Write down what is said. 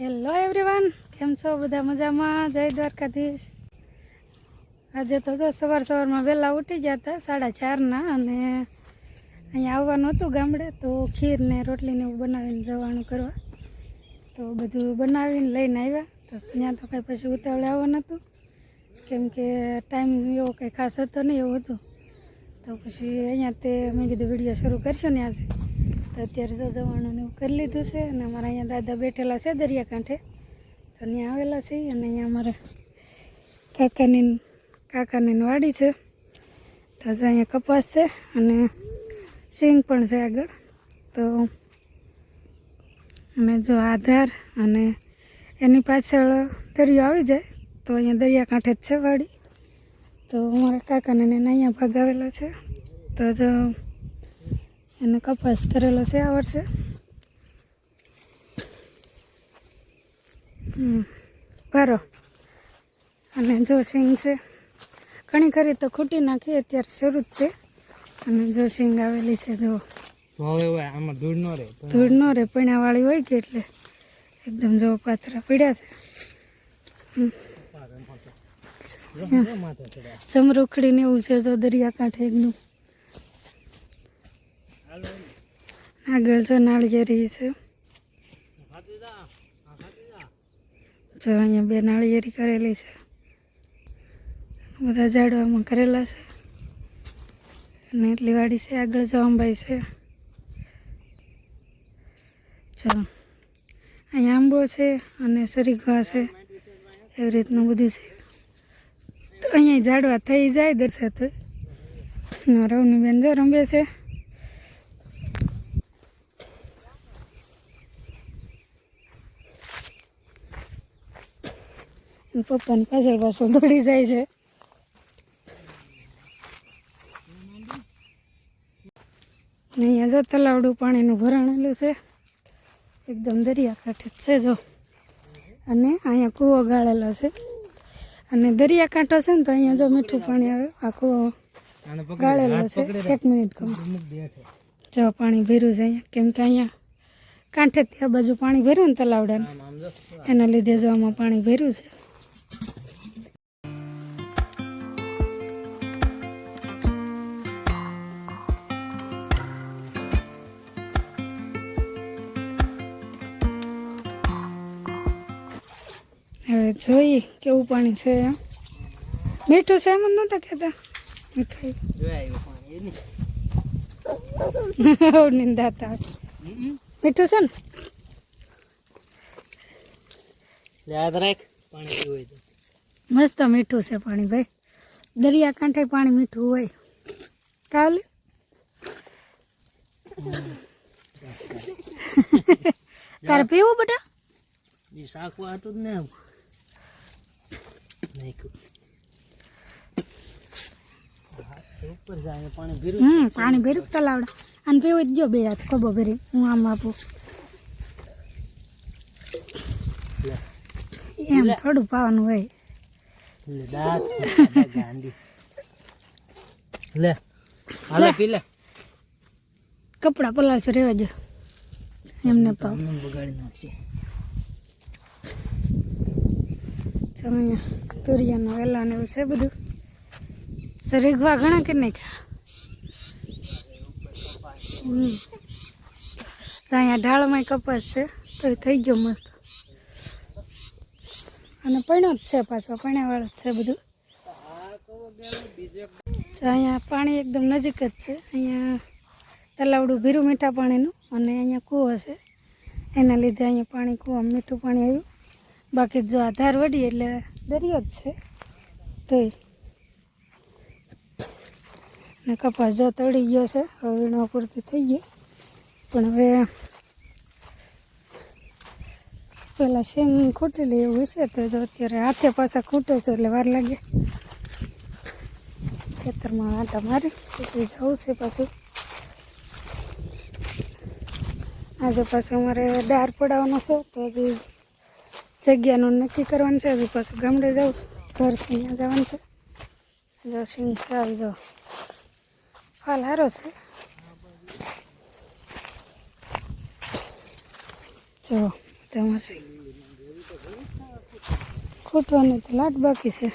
Hello everyone કેમ છો બધા મજામાં? જય દ્વારકાધીશ. આજે તો જો સવાર સવારમાં વહેલા ઉઠી ગયા હતા, સાડા ચારના, અને અહીંયા આવવાનું હતું ગામડે, તો ખીર ને રોટલી ને એવું બનાવીને જવાનું કરવા. તો બધું બનાવીને લઈને આવ્યા. તો ત્યાં તો કંઈ પછી ઉતાવળે આવવાનું હતું કેમ કે ટાઈમ એવો કંઈ ખાસ હતો નહીં, એવું હતું. તો પછી અહીંયા તે મેં કીધું વીડિયો શરૂ કરશો ને આજે. તો અત્યારે જો જવાનું એવું કરી લીધું છે અને અમારા અહીંયા દાદા બેઠેલા છે દરિયાકાંઠે. તો ત્યાં આવેલા છે અને અહીંયા અમારા કાકાની કાકાની વાડી છે. તો જો અહીંયા કપાસ છે અને સિંગ પણ છે આગળ. તો અને જો આધાર અને એની પાછળ દરિયો આવી જાય તો અહીંયા દરિયાકાંઠે જ છે વાડી. તો અમારા કાકાને અહીંયા ભાગ આવેલો છે. તો જો એને કપાસ કરેલો છે આ વર્ષે. હમ, ભરો. અને જો સિંગ છે ઘણી ખરી તો ખૂટી નાખી અત્યારે શરૂ જ છે. અને જો સિંગ આવેલી છે જો ધૂળ ન રહે પીણાવાળી હોય કે એટલે એકદમ જો પાથરા પીડ્યા છે. જો ને એવું છે જો દરિયાકાંઠે એકદમ આગળ જો નાળિયેરી છે. જો અહીંયા બે નાળિયેરી કરેલી છે. બધા ઝાડવામાં કરેલા છે. અને એટલી વાડી છે, આગળ જો અંબાઈ છે. જો અહીંયા આંબો છે અને સરીઘા છે. એવી રીતનું બધું છે. તો અહીંયા ઝાડવા થઈ જાય દર્શાતું રવની બેન જો રમે છે. પપ્પાને પાછળ પાછળ દોડી જાય છે. અહીંયા જો તલાવડું પાણીનું ભરાણેલું છે. એકદમ દરિયાકાંઠે જ છે જો. અને અહીંયા કૂવો ગાળેલો છે. અને દરિયાકાંઠો છે ને તો અહીંયા જો મીઠું પાણી આવે આ કૂવો ગાળેલો છે. એક મિનિટ કમ. જો પાણી ભર્યું છે અહીંયા. કેમ કે અહીંયા કાંઠે ત્યાં બાજુ પાણી ભર્યું ને તલાવડાનું. એના લીધે જો આમાં પાણી ભર્યું છે. હવે જોઈએ કેવું પાણી છે એમ? મીઠું છે એમ નહોતા કહેતા? મીઠું. નિંદાતા મીઠું છે ને? યાદ રાખ પાણી હોય તો. મસ્ત મીઠું છે પાણી ભાઈ. દરિયા કાંઠે પાણી મીઠું હોય. કાલે? તારે પીવું બેટા શાકવા હતું જ ને. નાખ્યું. ઉપર જાય પાણી ભીરું હમ પાણી ભેરું તલાવડ. અને પીવું જ બે હાથ ખોબો ભરી. હું આમ આપું. એમ થોડું પાવાનું હોય. લે દાંત ગાંડી. લે હાલે પી લે કપડા પલાળશો રહેવા જો એમને પાવ. બગાડી નાખશે તુરિયાનો વેલા ને એવું છે બધું? સરીગવા ઘણા કે નહીં? અહીંયા ઢાળમાં કપાસ છે, તો થઈ ગયો મસ્ત. અને પૈણો જ છે પાછો, પૈણાવાળો જ છે બધું. અહીંયા પાણી એકદમ નજીક જ છે. અહીંયા તલાવડું ભીરું મીઠા પાણીનું અને અહીંયા કૂવો છે. એના લીધે અહીંયા પાણી કૂવા મીઠું પાણી આવ્યું. બાકી જો આધાર વળી એટલે દરિયો જ છે. તોય. ને કપાસ જો તળી ગયો છે, હવે વીણવા પૂરતી થઈ ગઈ. પણ હવે પેલા શેંગ ખૂટેલી એવું છે તો અત્યારે હાથે પાછા ખૂટે છે એટલે વાર લાગે. ખેતરમાં આટા મારી, પછી જવું છે પાછું. આજે પાછું અમારે દાર પડાવવાનો છે, તો હજી જગ્યાનું નક્કી કરવાનું છે. હજુ પાછું ગામડે જવું ઘર છે અહીંયા જવાનું છે. જો સિંગ આવી દો હાલ સારો છે. જો તમારે ખૂટવાનું તો લાટ બાકી છે.